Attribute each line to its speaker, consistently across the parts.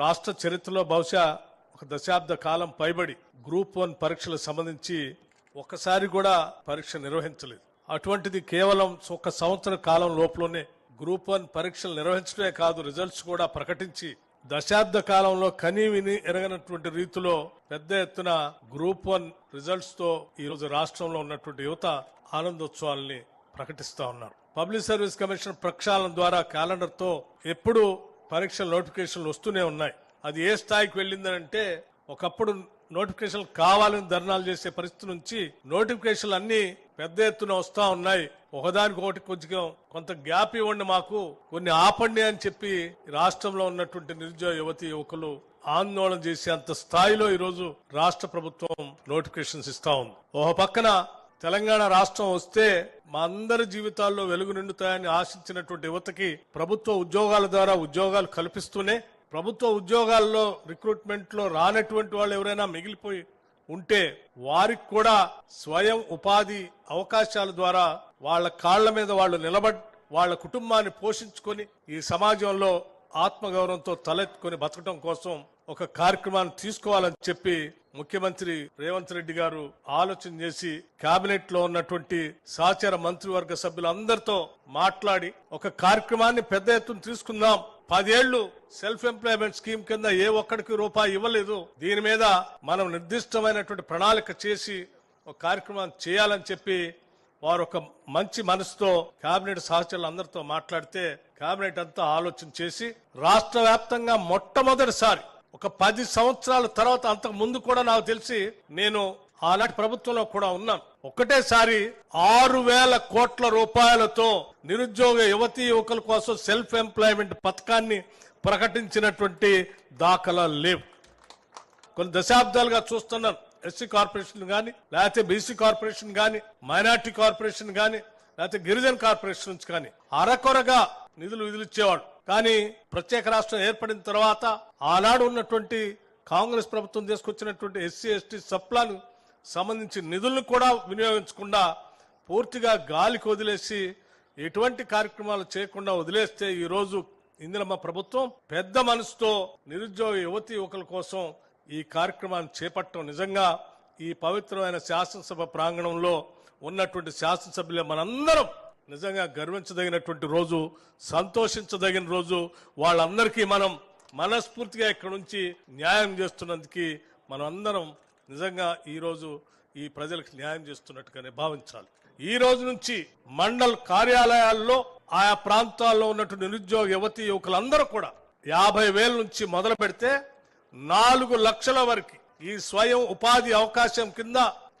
Speaker 1: రాష్ట్ర చరిత్రలో బహుశా ఒక దశాబ్ద కాలం పైబడి గ్రూప్ వన్ పరీక్షలకు సంబంధించి ఒకసారి కూడా పరీక్ష నిర్వహించలేదు. అటువంటిది కేవలం ఒక సంవత్సర కాలం లోపలనే గ్రూప్ వన్ పరీక్షలు నిర్వహించడమే కాదు రిజల్ట్స్ కూడా ప్రకటించి దశాబ్ద కాలంలో కనీ విని ఎరగనటువంటి రీతిలో పెద్ద ఎత్తున గ్రూప్ వన్ రిజల్ట్స్తో ఈ రోజు రాష్ట్రంలో ఉన్నటువంటి యువత ఆనందోత్సవాల్ని ప్రకటిస్తా ఉన్నారు. పబ్లిక్ సర్వీస్ కమిషన్ ప్రక్షాళన ద్వారా క్యాలెండర్తో ఎప్పుడు పరీక్షల నోటిఫికేషన్లు వస్తూనే ఉన్నాయి. అది ఏ స్థాయికి వెళ్ళిందంటే ఒకప్పుడు నోటిఫికేషన్ కావాలని ధర్నాలు చేసే పరిస్థితి నుంచి నోటిఫికేషన్లు అన్ని పెద్ద ఎత్తున వస్తా ఉన్నాయి. ఒకదానికి ఒకటి కొంచెం కొంత గ్యాప్ ఇవ్వండి మాకు. కొన్ని ఆపండి అని చెప్పి రాష్ట్రంలో ఉన్నటువంటి నిరుద్యోగ యువతి యువకులు ఆందోళన చేసే అంత స్థాయిలో ఈరోజు రాష్ట్ర ప్రభుత్వం నోటిఫికేషన్స్ ఇస్తా ఉంది. ఒక పక్కన తెలంగాణ రాష్ట్రం వస్తే మా అందరి జీవితాల్లో వెలుగు నిండుతాయని ఆశించినటువంటి యువతకి ప్రభుత్వ ఉద్యోగాల ద్వారా ఉద్యోగాలు కల్పిస్తూనే ప్రభుత్వ ఉద్యోగాల్లో రిక్రూట్మెంట్లో రానటువంటి వాళ్ళు ఎవరైనా మిగిలిపోయి ఉంటే వారికి కూడా స్వయం ఉపాధి అవకాశాల ద్వారా వాళ్ళ కాళ్ళ మీద వాళ్ళు నిలబడి వాళ్ళ కుటుంబాన్ని పోషించుకొని ఈ సమాజంలో ఆత్మగౌరవంతో తలెత్తుకొని బతకడం కోసం ఒక కార్యక్రమాన్ని తీసుకోవాలని చెప్పి ముఖ్యమంత్రి రేవంత్ రెడ్డి గారు ఆలోచన చేసి కేబినెట్లో ఉన్నటువంటి సహచార మంత్రివర్గ సభ్యులందరితో మాట్లాడి ఒక కార్యక్రమాన్ని పెద్ద ఎత్తున తీసుకుందాం. పదేళ్ళు సెల్ఫ్ ఎంప్లాయ్మెంట్ స్కీమ్ కింద ఏ ఒక్కడికి రూపాయి ఇవ్వలేదు. దీని మీద మనం నిర్దిష్టమైనటువంటి ప్రణాళిక చేసి ఒక కార్యక్రమాన్ని చేయాలని చెప్పి వారు ఒక మంచి మనసుతో కేబినెట్ సహచరులు అందరితో మాట్లాడితే కేబినెట్ అంతా ఆలోచన చేసి రాష్ట్ర వ్యాప్తంగా మొట్టమొదటిసారి ఒక పది సంవత్సరాల తర్వాత అంతకు ముందు కూడా నాకు తెలిసి నేను ఆనాటి ప్రభుత్వంలో కూడా ఉన్నాను. ఒకటేసారి ఆరు వేల కోట్ల రూపాయలతో నిరుద్యోగ యువతీ యువకుల కోసం సెల్ఫ్ ఎంప్లాయ్మెంట్ పథకాన్ని ప్రకటించినటువంటి దాఖలా లేవు. కొన్ని దశాబ్దాలుగా చూస్తున్నాను. ఎస్సీ కార్పొరేషన్ కానీ లేకపోతే బీసీ కార్పొరేషన్ కానీ మైనార్టీ కార్పొరేషన్ కానీ లేకపోతే గిరిజన కార్పొరేషన్స్ కానీ అరకొరగా నిధులు విధులిచ్చేవాడు. కానీ ప్రత్యేక రాష్ట్రం ఏర్పడిన తర్వాత ఆనాడు ఉన్నటువంటి కాంగ్రెస్ ప్రభుత్వం తీసుకొచ్చినటువంటి ఎస్సీ ఎస్టీ సప్లాను సంబంధించి నిధులను కూడా వినియోగించకుండా పూర్తిగా గాలికి వదిలేసి ఎటువంటి కార్యక్రమాలు చేయకుండా వదిలేస్తే ఈరోజు ఇందిరమ్మ ప్రభుత్వం పెద్ద మనసుతో నిరుద్యోగ యువతి యువకుల కోసం ఈ కార్యక్రమాన్ని చేపట్టడం నిజంగా ఈ పవిత్రమైన శాసనసభ ప్రాంగణంలో ఉన్నటువంటి శాసనసభ్యులు మనందరం నిజంగా గర్వించదగినటువంటి రోజు సంతోషించదగిన రోజు. వాళ్ళందరికీ మనం మనస్ఫూర్తిగా ఇక్కడ నుంచి న్యాయం చేస్తున్నందుకు మనమందరం నిజంగా ఈరోజు ఈ ప్రజలకు న్యాయం చేస్తున్నట్టుగానే భావించాలి. ఈ రోజు నుంచి మండల్ కార్యాలయాల్లో ఆయా ప్రాంతాల్లో ఉన్నటువంటి నిరుద్యోగ యువతి యువకులందరూ కూడా యాభై వేల నుంచి మొదలు పెడితే నాలుగు లక్షల వరకు ఈ స్వయం ఉపాధి అవకాశం కింద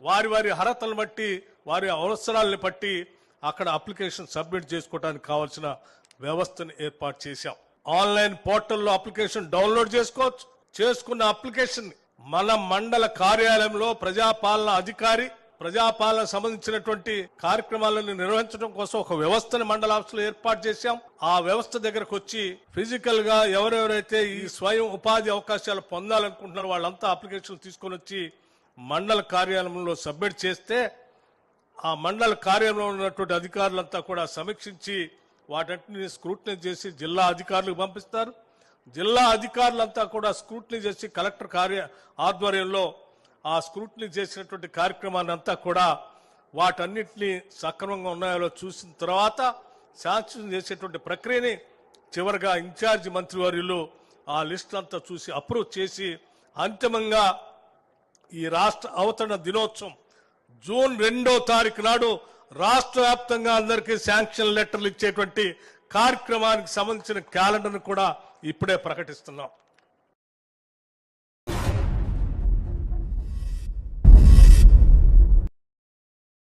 Speaker 1: వారి వారి అర్హతలను బట్టి వారి అవసరాలను బట్టి అక్కడ అప్లికేషన్ సబ్మిట్ చేసుకోవడానికి కావాల్సిన వ్యవస్థను ఏర్పాటు చేశాం. ఆన్లైన్ పోర్టల్లో అప్లికేషన్ డౌన్లోడ్ చేసుకోవచ్చు. చేసుకున్న అప్లికేషన్ మన మండల కార్యాలయంలో ప్రజాపాలన అధికారి ప్రజాపాలన సంబంధించినటువంటి కార్యక్రమాలను నిర్వహించడం కోసం ఒక వ్యవస్థను మండల ఆఫీసులో ఏర్పాటు చేశాం. ఆ వ్యవస్థ దగ్గరకు వచ్చి ఫిజికల్గా ఎవరెవరైతే ఈ స్వయం ఉపాధి అవకాశాలు పొందాలనుకుంటున్నారో వాళ్ళంతా అప్లికేషన్ తీసుకొని వచ్చి మండల కార్యాలయంలో సబ్మిట్ చేస్తే ఆ మండల కార్యాలయంలో ఉన్నటువంటి అధికారులంతా కూడా సమీక్షించి వాటన్నిటిని స్క్రూటినీ చేసి జిల్లా అధికారులకు పంపిస్తారు. జిల్లా అధికారులంతా కూడా స్క్రూటినీ చేసి కలెక్టర్ కార్య ఆధ్వర్యంలో ఆ స్క్రూటినీ చేసినటువంటి కార్యక్రమాన్ని అంతా కూడా వాటన్నిటిని సక్రమంగా ఉన్నాయో చూసిన తర్వాత శాంక్షన్ చేసేటువంటి ప్రక్రియని చివరిగా ఇన్ఛార్జి మంత్రివర్యులు ఆ లిస్ట్ అంతా చూసి అప్రూవ్ చేసి అంతిమంగా ఈ రాష్ట్ర అవతరణ దినోత్సవం జూన్ రెండో తారీఖు నాడు రాష్ట్ర వ్యాప్తంగా అందరికీ శాంక్షన్ లెటర్లు ఇచ్చేటువంటి కార్యక్రమానికి సంబంధించిన క్యాలెండర్ను కూడా ఇప్పుడే ప్రకటిస్తున్నాం.